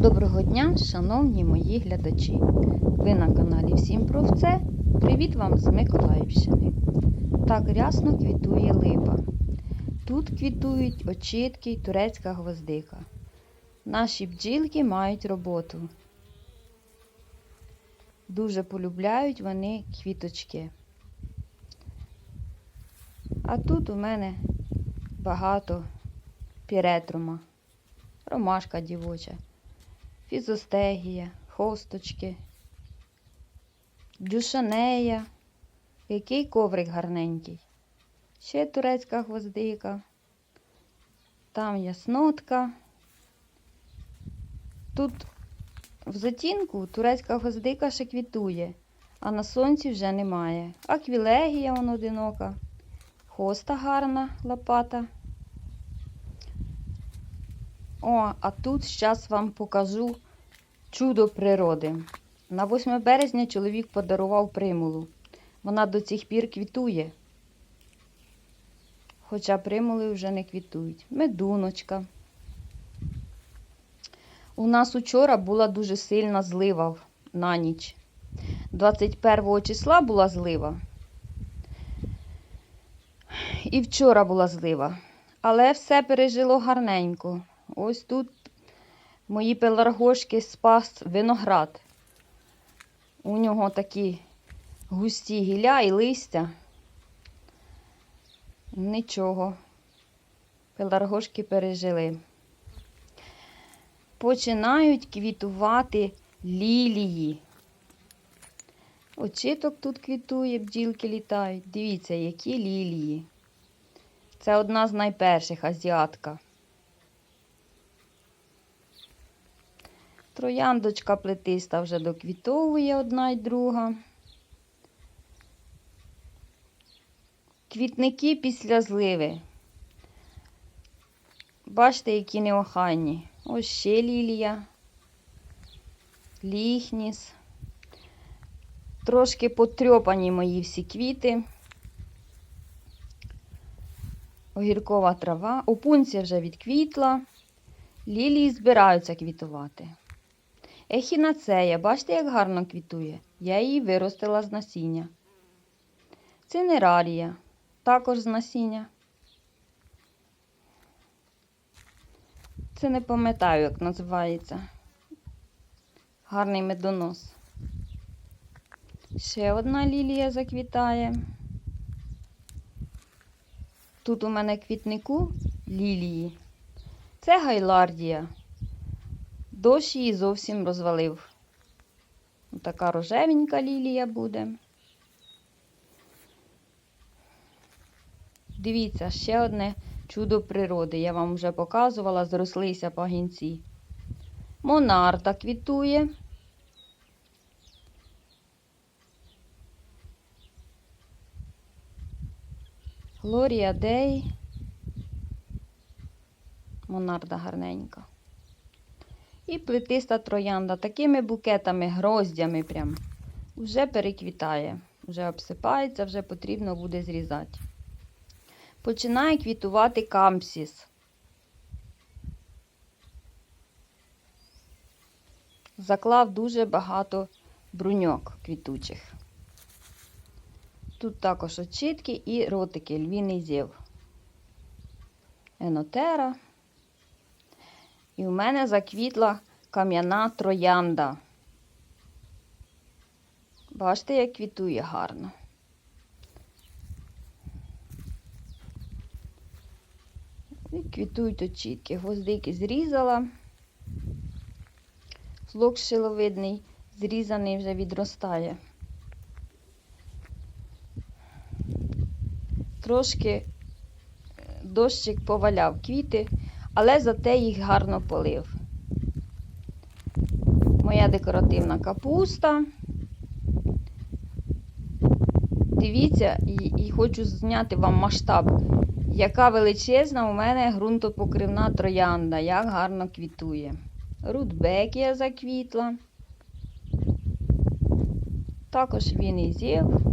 Доброго дня, шановні мої глядачі. Ви на каналі Всім про все. Привіт вам з Миколаївщини. Так рясно квітує липа. Тут квітують очітки й турецька гвоздика. Наші бджілки мають роботу. Дуже полюбляють вони квіточки. А тут у мене багато піретрума, ромашка дівоча фізостегія, хосточки, дюшанея, який коврик гарненький. Ще турецька гвоздика, там яснотка. Тут в затінку турецька гвоздика ще квітує, а на сонці вже немає. Аквілегія вон одинока, хоста гарна лопата. О, а тут зараз вам покажу чудо природи. На 8 березня чоловік подарував примулу. Вона до цих пір квітує. Хоча примули вже не квітують. Медуночка. У нас учора була дуже сильна злива на ніч. 21 числа була злива. І вчора була злива. Але все пережило гарненько. Ось тут мої пеларгошки спас виноград. У нього такі густі гілля і листя. Нічого. Пеларгошки пережили. Починають квітувати лілії. Очіток тут квітує, бджілки літають. Дивіться, які лілії. Це одна з найперших азіатка. Трояндочка плетиста вже доквітовує одна й друга. Квітники після зливи. Бачите, які неохайні. Ось ще лілія, ліхніс. Трошки потрьопані мої всі квіти. Огіркова трава. Опунція вже відквітла. Лілії збираються квітувати. Ехінацея, бачите, як гарно квітує? Я її виростила з насіння. Цинерарія, також з насіння. Це не пам'ятаю, як називається. Гарний медонос. Ще одна лілія заквітає. Тут у мене квітнику лілії. Це гайлардія. Дощ її зовсім розвалив. Така рожевенька лілія буде. Дивіться, ще одне чудо природи. Я вам вже показувала, зрослися пагінці. Монарта квітує. Глорія Дей. Монарда гарненька. І плетиста троянда такими букетами, гроздями прям. Вже переквітає, вже обсипається, вже потрібно буде зрізати. Починає квітувати кампсіс. Заклав дуже багато бруньок квітучих. Тут також очітки і ротики, львіний зів. Енотера. І в мене заквітла кам'яна троянда. Бачите, як квітує гарно. І квітують очітки. Гвоздики зрізала. Злок шиловидний, зрізаний вже відростає. Трошки е, дощик поваляв квіти але зате їх гарно полив. Моя декоративна капуста. Дивіться, і, і хочу зняти вам масштаб, яка величезна у мене ґрунтопокривна троянда, як гарно квітує. Рудбекія заквітла. Також він і зів.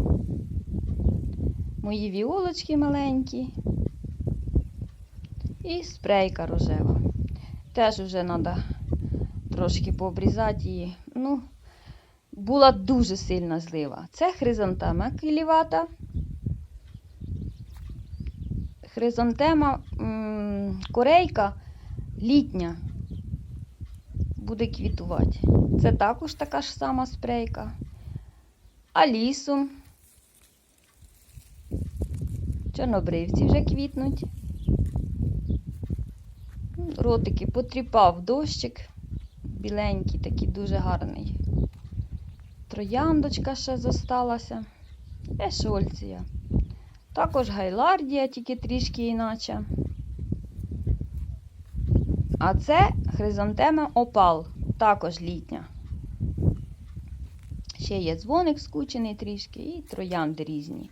Мої віолочки маленькі. І спрейка рожева. Теж вже треба трошки пообрізати її. Ну, була дуже сильна злива. Це хризантема кілівата. Хризантема корейка літня. Буде квітувати. Це також така ж сама спрейка. Алісу. Чорнобривці вже квітнуть. Ротики потріпав дощик. Біленький, такий дуже гарний. Трояндочка ще зосталася. Ешольція. Також гайлардія, тільки трішки іначе. А це хризантема опал, також літня. Ще є дзвоник скучений трішки і троянди різні.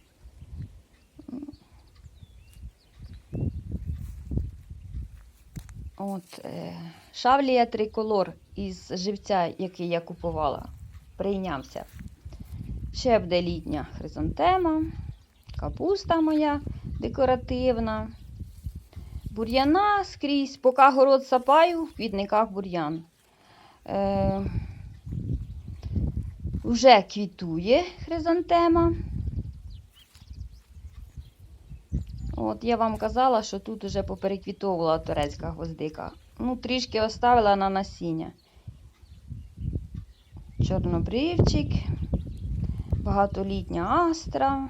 От, е, шавлія триколор із живця, який я купувала, прийнявся. Ще буде літня хризантема, капуста моя декоративна. Бур'яна скрізь, поки город сапаю, в квітниках бур'ян. Е, вже квітує хризантема. От я вам казала, що тут уже попереквітовувала турецька гвоздика. Ну, трішки оставила на насіння. Чорнобривчик, багатолітня астра.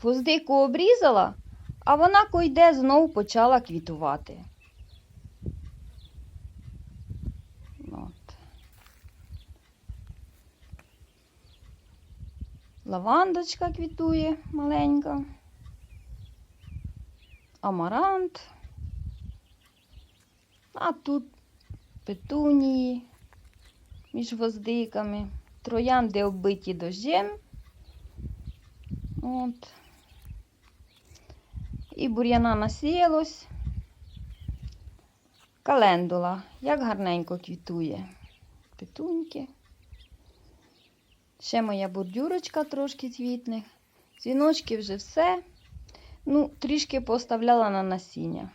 Гвоздику обрізала, а вона койде знов почала квітувати. Лавандочка квітує маленька. Амарант. А тут петунії між гвоздиками. Троянди оббиті дождем. От. І бур'яна насіялось. Календула. Як гарненько квітує. Петуньки. Ще моя бордюрочка трошки цвітне. Дзвіночки вже все. Ну, трішки поставляла на насіння.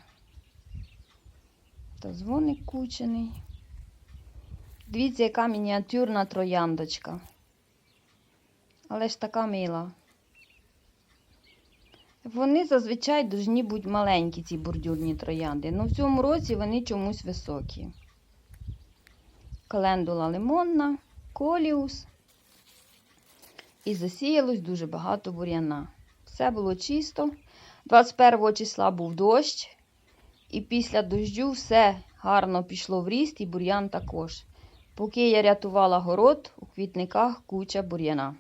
Та дзвоник кучений. Дивіться, яка мініатюрна трояндочка. Але ж така мила. Вони зазвичай повинні бути маленькі, ці бордюрні троянди. Ну в цьому році вони чомусь високі. Календула лимонна, коліус. І засіялось дуже багато бур'яна. Все було чисто. 21 числа був дощ, і після дощу все гарно пішло в ріст, і бур'ян також. Поки я рятувала город, у квітниках куча бур'яна.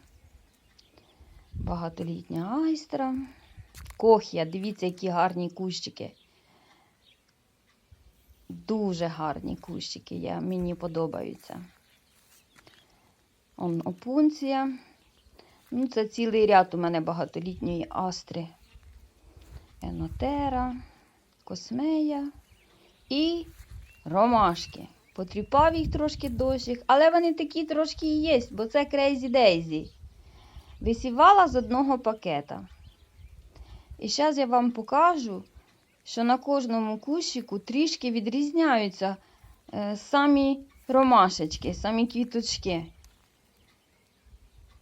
Багатолітня айстра. Кохія, дивіться, які гарні кущики. Дуже гарні кущики, я, мені подобаються. Он опунція. Ну, це цілий ряд у мене багатолітньої астри. Енотера, космея і ромашки. Потріпав їх трошки дощик, але вони такі трошки і є, бо це Crazy Daisy. Висівала з одного пакета. І зараз я вам покажу, що на кожному кущику трішки відрізняються е, самі ромашечки, самі квіточки.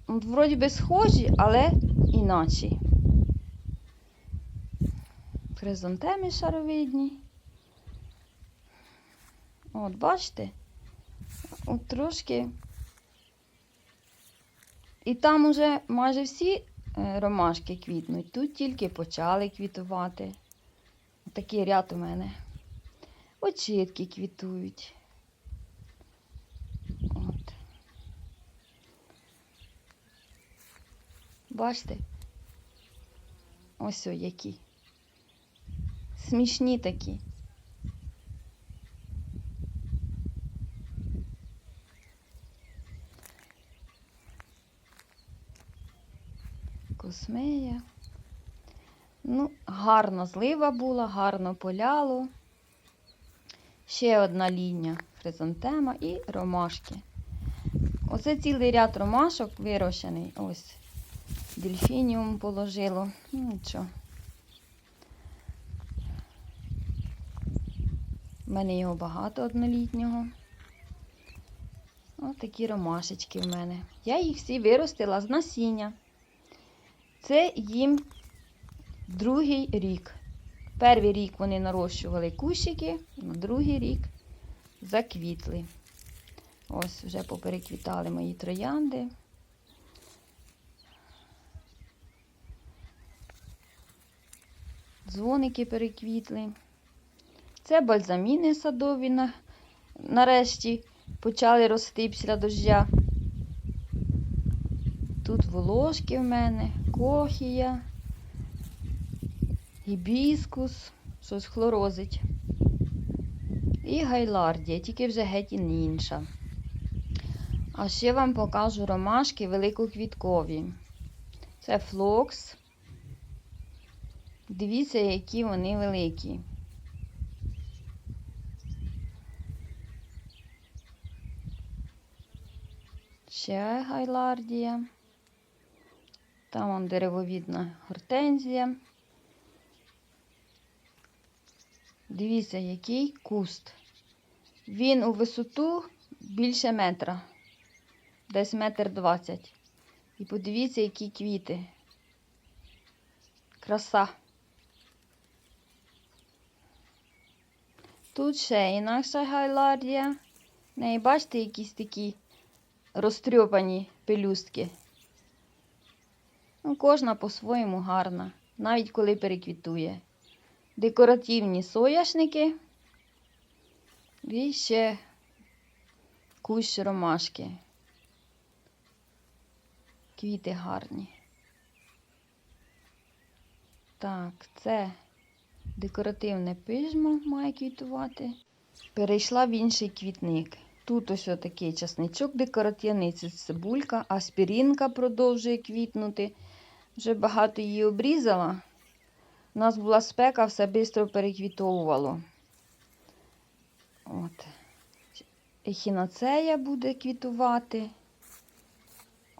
Вроді би схожі, але іначі. Хризантеми шаровидні. От, бачите? От трошки. І там уже майже всі е, ромашки квітнуть. Тут тільки почали квітувати. Такий ряд у мене. Очітки квітують. Бачите? Ось о які. Смішні такі. Космея. Ну, гарно злива була, гарно поляло. Ще одна лінія хризантема і ромашки. Оце цілий ряд ромашок вирощений. Ось. Дельфініум положило. Ну, нічого. У мене його багато однолітнього. Ось такі ромашечки в мене. Я їх всі виростила з насіння. Це їм другий рік. Перший рік вони нарощували кущики, на другий рік заквітли. Ось вже попереквітали мої троянди. Дзвоники переквітли. Це бальзаміни садові на, нарешті почали рости після дождя. Тут волошки в мене, кохія, гібіскус, щось хлорозить. І гайлардія, тільки вже геть інша. А ще вам покажу ромашки великоквіткові. Це флокс. Дивіться, які вони великі. Ще гайлардія. Там вон деревовідна гортензія. Дивіться, який куст. Він у висоту більше метра. Десь метр двадцять. І подивіться, які квіти. Краса. Тут ще інакша гайлардія. В неї, бачите, якісь такі розтрьопані пелюстки. Ну, кожна по-своєму гарна, навіть коли переквітує. Декоративні соняшники і ще кущ ромашки. Квіти гарні. Так, це декоративне пижмо має квітувати. Перейшла в інший квітник. Тут ось такий часничок декоративний, це цибулька, аспірінка продовжує квітнути. Вже багато її обрізала. У нас була спека, все швидко переквітовувало. От. Ехінацея буде квітувати.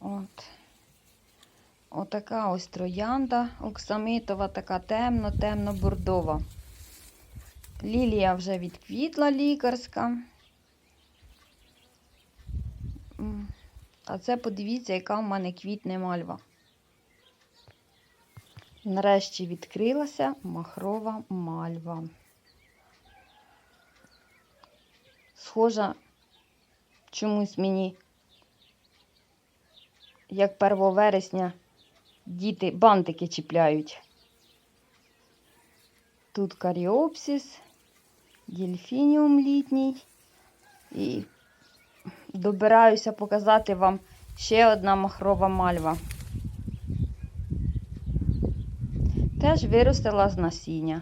От. Отака ось троянда оксамитова, така темно-темно-бордова. Лілія вже відквітла лікарська. А це подивіться, яка в мене квітне мальва. Нарешті відкрилася махрова мальва. Схожа чомусь мені, як 1 вересня діти бантики чіпляють. Тут каріопсис, дельфініум літній. І добираюся показати вам ще одна махрова мальва. Теж виростила з насіння.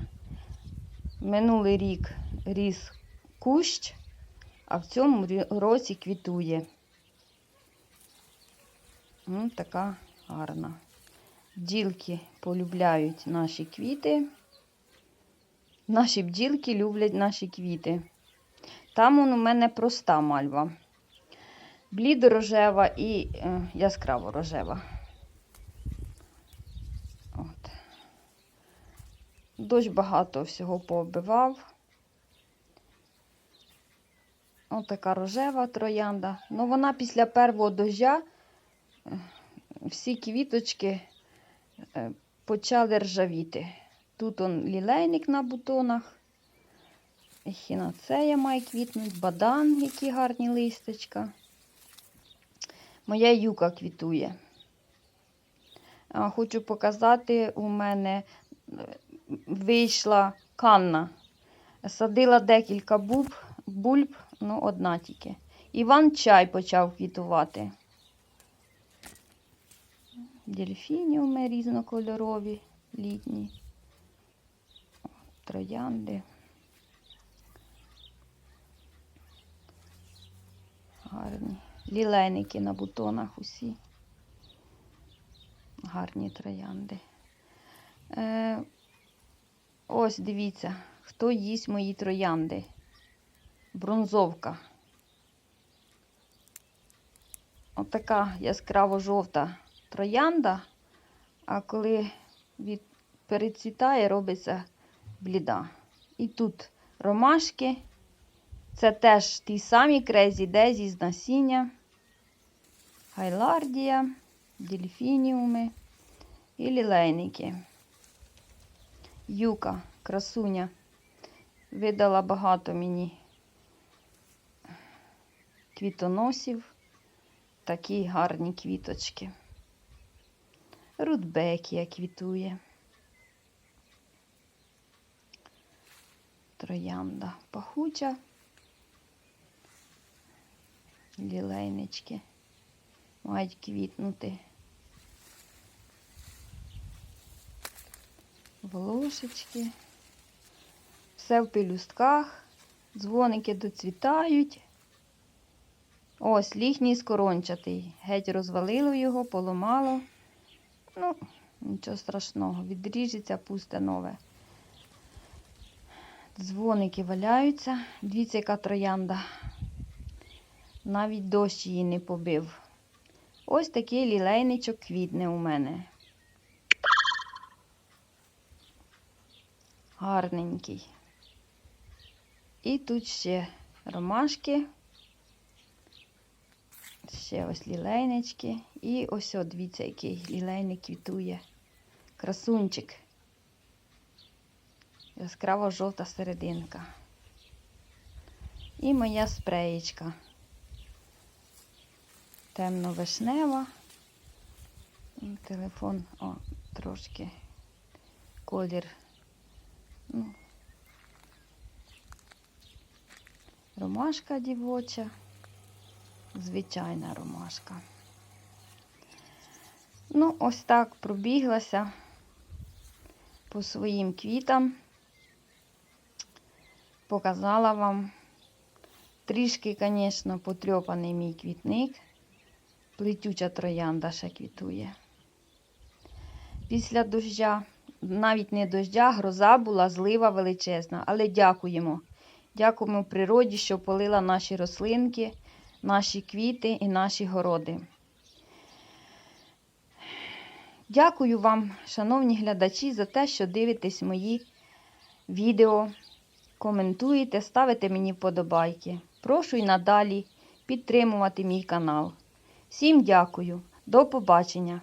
Минулий рік ріс кущ, а в цьому році квітує. М, така гарна. Бджілки полюбляють наші квіти. Наші бджілки люблять наші квіти. Там он у мене проста мальва. Блідорожева і е, яскраво рожева. От. Дощ багато всього пооббивав. Ось така рожева троянда. Ну, вона після першого дождя е, всі квіточки почали ржавіти. Тут он лілейник на бутонах. Ехінацея має квітнуть, бадан, які гарні листочка. Моя юка квітує. Хочу показати, у мене е, вийшла канна. Садила декілька бульб, бульб, ну одна тільки. Іван чай почав квітувати. Дельфініуми різнокольорові, літні, троянди. Гарні. Лілейники на бутонах усі. Гарні троянди. Е, ось дивіться, хто їсть мої троянди. Бронзовка. Отака яскраво жовта троянда а коли від... перецвітає, робиться бліда. І тут ромашки. Це теж ті самі Crazy Daisy з насіння, гайлардія, дельфініуми і лілейники. Юка, красуня, видала багато мені квітоносів, такі гарні квіточки. Рудбекія квітує. Троянда пахуча. Лілейнички мають квітнути. Волошечки. Все в пелюстках. Дзвоники доцвітають. Ось ліхній скорончатий. Геть розвалило його, поламало. Ну, нічого страшного. Відріжеться, пусте нове. Дзвоники валяються. Дивіться, яка троянда. Навіть дощ її не побив. Ось такий лілейничок квітне у мене. Гарненький. І тут ще ромашки. Ще ось лілейнички. І ось, от, дивіться, який лілейник квітує. Красунчик. Яскраво жовта серединка. І моя спреєчка. Темно-вишнева. Телефон, о, трошки колір. Ну, ромашка дівоча. Звичайна ромашка. Ну, ось так пробіглася по своїм квітам. Показала вам. Трішки, звісно, потрьопаний мій квітник. Плетюча троянда ще квітує. Після дождя, навіть не дождя, гроза була, злива величезна. Але дякуємо. Дякуємо природі, що полила наші рослинки, наші квіти і наші городи. Дякую вам, шановні глядачі, за те, що дивитесь мої відео, коментуєте, ставите мені вподобайки. Прошу і надалі підтримувати мій канал. Всім дякую. До побачення.